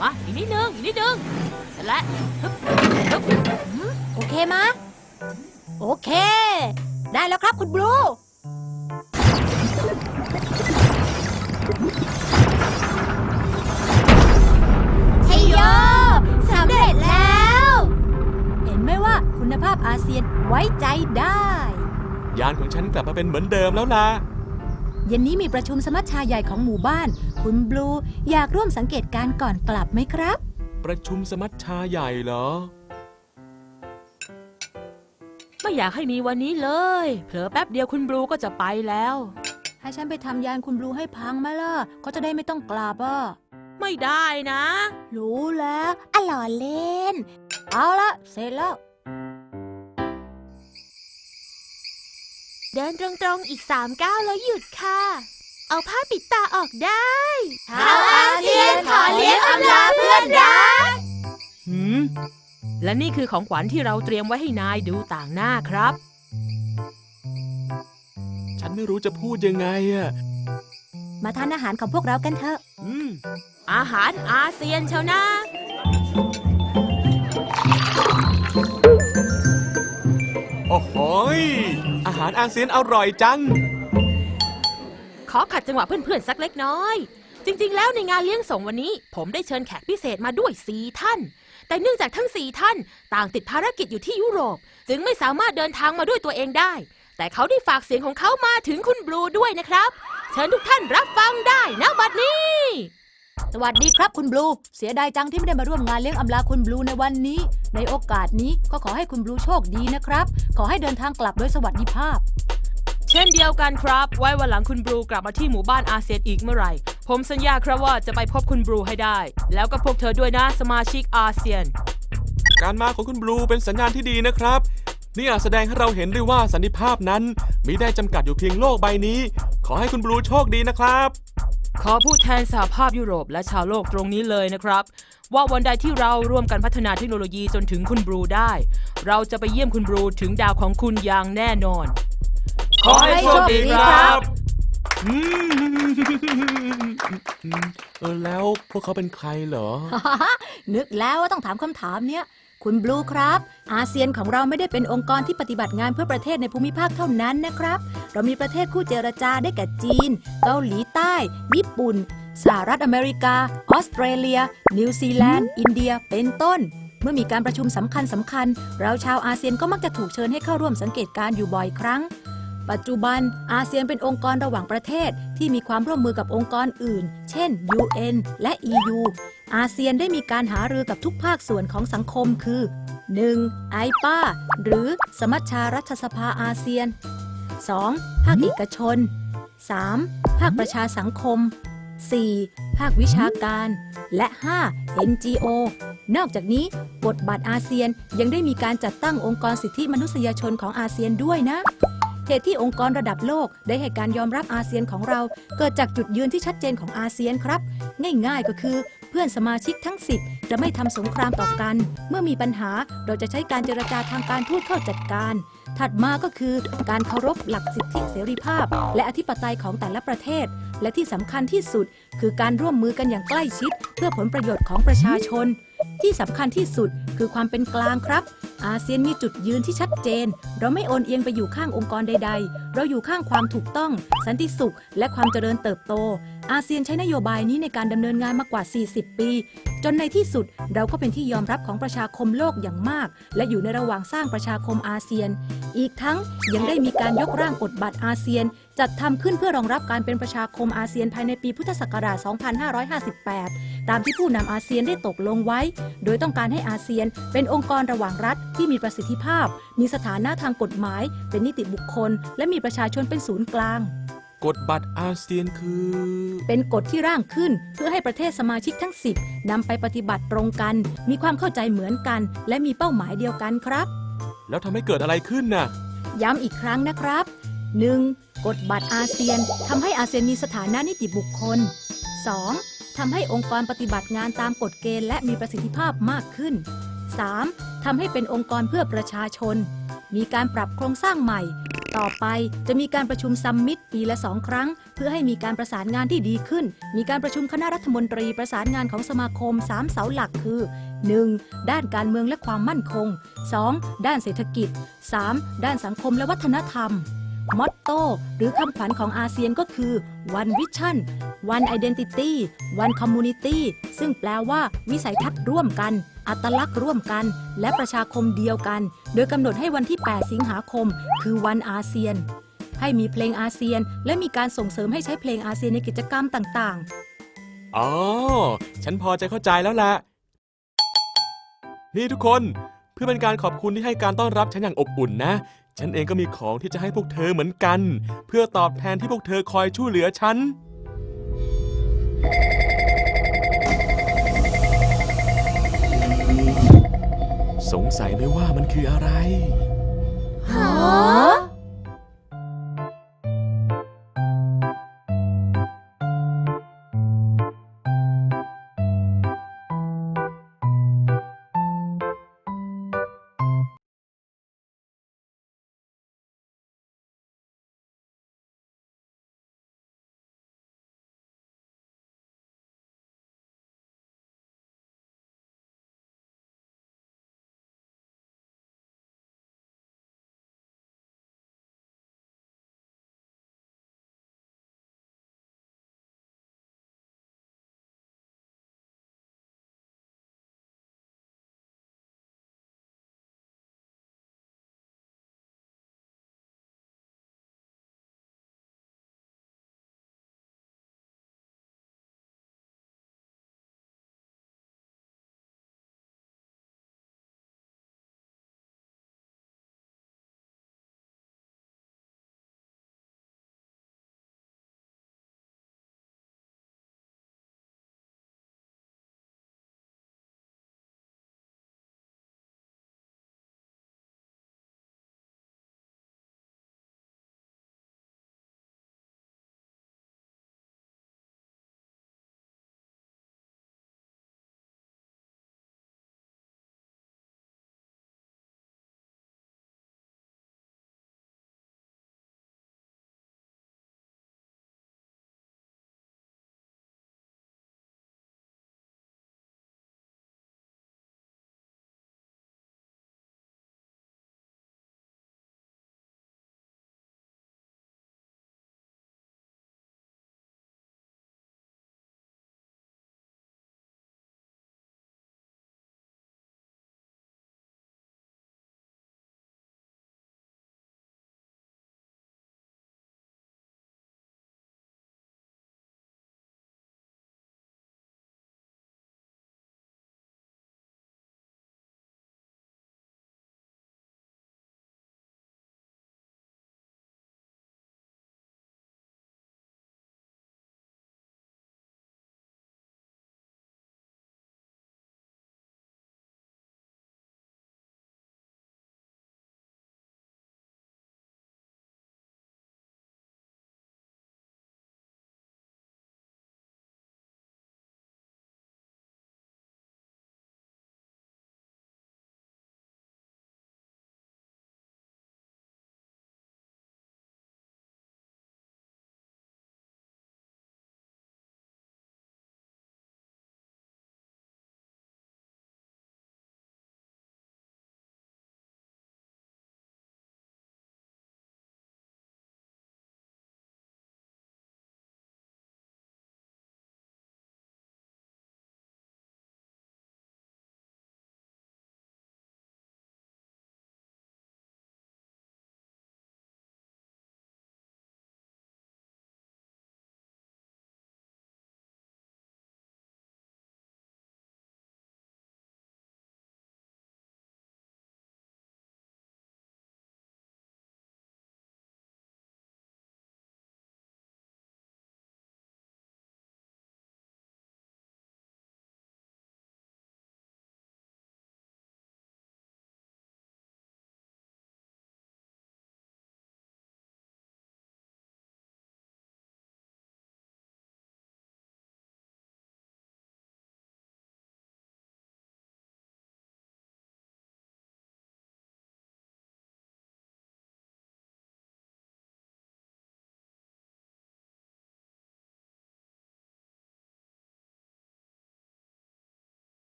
มาอีกนิดนึงอีกนิดนึงเสร็จแล้วฮึบฮึบโอเคมะ โอเค ได้แล้วครับคุณบลู ชัยโยสำเร็จแล้ว เห็นไหมว่าคุณภาพอาเซียนไว้ใจได้ ยานของฉันกลับมาเป็นเหมือนเดิมแล้วล่ะ เย็นนี้มีประชุมสมัชชาใหญ่ของหมู่บ้าน คุณบลูอยากร่วมสังเกตการณ์ก่อนกลับไหมครับ ประชุมสมัชชาใหญ่เหรอ ไม่อยากให้มีวันนี้เลย เผลอแป๊บเดียวคุณบลูก็จะไปแล้ว ให้ฉันไปทำยานคุณบลูให้พังไหมล่ะเขาจะได้ไม่ต้องกลับอะ ไม่ได้นะ รู้แล้วอะหล่อเล่น เอาละเสร็จแล้ว เดินตรงๆอีกสามก้าวแล้วหยุดค่ะ เอาผ้าปิดตาออกได้ชาวอาเซียนขอเลี้ยงอำลาเพื่อนรักหืม และนี่คือของขวัญที่เราเตรียมไว้ให้นายดูต่างหน้าครับ ฉันไม่รู้จะพูดยังไงอะมาทานอาหารของพวกเรากันเถอะ อืม อาหารอาเซียนเชียวนะ โอ้โหยอาหารอาเซียนอร่อยจัง ขอขัดจังหวะเพื่อนๆ สักเล็กน้อย จริงๆ แล้วในงานเลี้ยงส่งวันนี้ ผมได้เชิญแขกพิเศษมาด้วย4ท่าน แต่เนื่องจากทั้ง4ท่าน ต่างติดภารกิจอยู่ที่ยุโรป จึงไม่สามารถเดินทางมาด้วยตัวเองได้ แต่เขาได้ฝากเสียงของเขามาถึงคุณบลูด้วยนะครับ เชิญทุกท่านรับฟังได้นะบัดนี้ สวัสดีครับคุณบลู เสียดายจังที่ไม่ได้มาร่วมงานเลี้ยงอำลาคุณบลูในวันนี้ ในโอกาสนี้ก็ขอให้คุณบลูโชคดีนะครับ ขอให้เดินทางกลับโดยสวัสดิภาพ เช่นเดียวกันครับ ไว้วันหลังคุณบลูกลับมาที่หมู่บ้านอาเซียนอีกเมื่อไหร่ ผมสัญญาครับว่าจะไปพบคุณบลูให้ได้ แล้วก็พวกเธอด้วยนะสมาชิกอาเซียน การมาของคุณบลูเป็นสัญญาณที่ดีนะครับ นี่อาจแสดงให้เราเห็นด้วยว่าสันติภาพนั้นมิได้จำกัดอยู่เพียงโลกใบนี้ ขอให้คุณบลูโชคดีนะครับ ขอพูดแทนสหภาพยุโรปและชาวโลกตรงนี้เลยนะครับ ว่าวันใดที่เราร่วมกันพัฒนาเทคโนโลยีจนถึงคุณบรูได้ เราจะไปเยี่ยมคุณบรูถึงดาวของคุณอย่างแน่นอน ขอให้โชคดีครับ อืมเออแล้วพวกเขาเป็นใครเหรอ นึกแล้วว่าต้องถามคำถามเนี้ย คุณบลูครับ อาเซียนของเราไม่ได้เป็นองค์กรที่ปฏิบัติงานเพื่อประเทศในภูมิภาคเท่านั้นนะครับ เรามีประเทศคู่เจรจาได้แก่จีน เกาหลีใต้ ญี่ปุ่น สหรัฐอเมริกา ออสเตรเลีย นิวซีแลนด์ อินเดีย เป็นต้น เมื่อมีการประชุมสำคัญสำคัญ เราชาวอาเซียนก็มักจะถูกเชิญให้เข้าร่วมสังเกตการณ์อยู่บ่อยครั้งปัจจุบันอาเซียนเป็นองค์กรระหว่างประเทศที่มีความร่วมมือกับองค์กรอื่น เช่น UN และ EU อาเซียนได้มีการหารือกับทุกภาคส่วนของสังคมคือ 1. ไอป้าหรือสมัชชารัฐสภาอาเซียน 2. ภาคเอกชน 3. ภาคประชาสังคม 4. ภาควิชาการ และ 5. NGO นอกจากนี้ บทบาทอาเซียนยังได้มีการจัดตั้งองค์กรสิทธิมนุษยชนของอาเซียนด้วยนะ เหตุที่องค์กรระดับโลกได้ให้การยอมรับอาเซียนของเรา เกิดจากจุดยืนที่ชัดเจนของอาเซียนครับ ง่ายๆก็คือ เพื่อนสมาชิกทั้ง 10 จะไม่ทำสงครามต่อกัน เมื่อมีปัญหาเราจะใช้การเจรจาทางการทูตเข้าจัดการ ถัดมาก็คือการเคารพหลักสิทธิเสรีภาพ และอธิปไตยของแต่ละประเทศ และที่สำคัญที่สุด คือการร่วมมือกันอย่างใกล้ชิด เพื่อผลประโยชน์ของประชาชน ที่สำคัญที่สุดคือความเป็นกลางครับ อาเซียนมีจุดยืนที่ชัดเจน เราไม่โอนเอียงไปอยู่ข้างองค์กรใด ๆ เราอยู่ข้างความถูกต้อง สันติสุข และความเจริญเติบโต อาเซียนใช้นโยบายนี้ในการดำเนินงานมากว่า 40 ปี จนในที่สุดเราก็เป็นที่ยอมรับของประชาคมโลกอย่างมาก และอยู่ในระหว่างสร้างประชาคมอาเซียน อีกทั้งยังได้มีการยกร่างกฎบัตรอาเซียน จัดทำขึ้นเพื่อรองรับการเป็นประชาคมอาเซียนภายในปีพุทธศักราช 2558 ตามที่ผู้นำอาเซียนได้ตกลงไว้ โดยต้องการให้อาเซียน เป็นองค์กรระหว่างรัฐที่มีประสิทธิภาพ มีสถานะทางกฎหมาย เป็นนิติบุคคล และมีประชาชนเป็นศูนย์กลาง กฎบัตรอาเซียนคือ เป็นกฎที่ร่างขึ้นเพื่อให้ประเทศสมาชิกทั้ง 10นำไปปฏิบัติตรงกัน มีความเข้าใจเหมือนกัน และมีเป้าหมายเดียวกันครับ แล้วทำให้เกิดอะไรขึ้นน่ะ ย้ำอีกครั้งนะครับ 1. กฎบัตรอาเซียนทำให้อาเซียนมีสถานะนิติบุคคล 2. ทำให้องค์กรปฏิบัติงานตามกฎเกณฑ์และมีประสิทธิภาพมากขึ้น 3. ทำให้เป็นองค์กรเพื่อประชาชน มีการปรับโครงสร้างใหม่ ต่อไปจะมีการประชุมซัมมิตปีละสองครั้ง เพื่อให้มีการประสานงานที่ดีขึ้น มีการประชุมคณะรัฐมนตรีประสานงานของสมาคม 3 เสาหลักคือ 1. ด้านการเมืองและความมั่นคง 2. ด้านเศรษฐกิจ 3. ด้านสังคมและวัฒนธรรม มอตโต้หรือคำขวัญของอาเซียนก็คือ One Vision One Identity One Community ซึ่งแปลว่า วิสัยทัศน์ร่วมกัน อัตลักษณ์ร่วมกัน และประชาคมเดียวกัน โดยกำหนดให้วันที่ 8 สิงหาคม คือวันอาเซียน ให้มีเพลงอาเซียน และมีการส่งเสริมให้ใช้เพลงอาเซียนในกิจกรรมต่างๆ อ๋อ ฉันพอจะเข้าใจแล้วแหละ นี่ทุกคน เพื่อเป็นการขอบคุณที่ให้การต้อนรับฉันอย่างอบอุ่นนะ ฉันเองก็มีของที่จะให้พวกเธอเหมือนกัน เพื่อตอบแทนที่พวกเธอคอยช่วยเหลือฉัน สงสัยไหมว่ามันคืออะไร ฮะ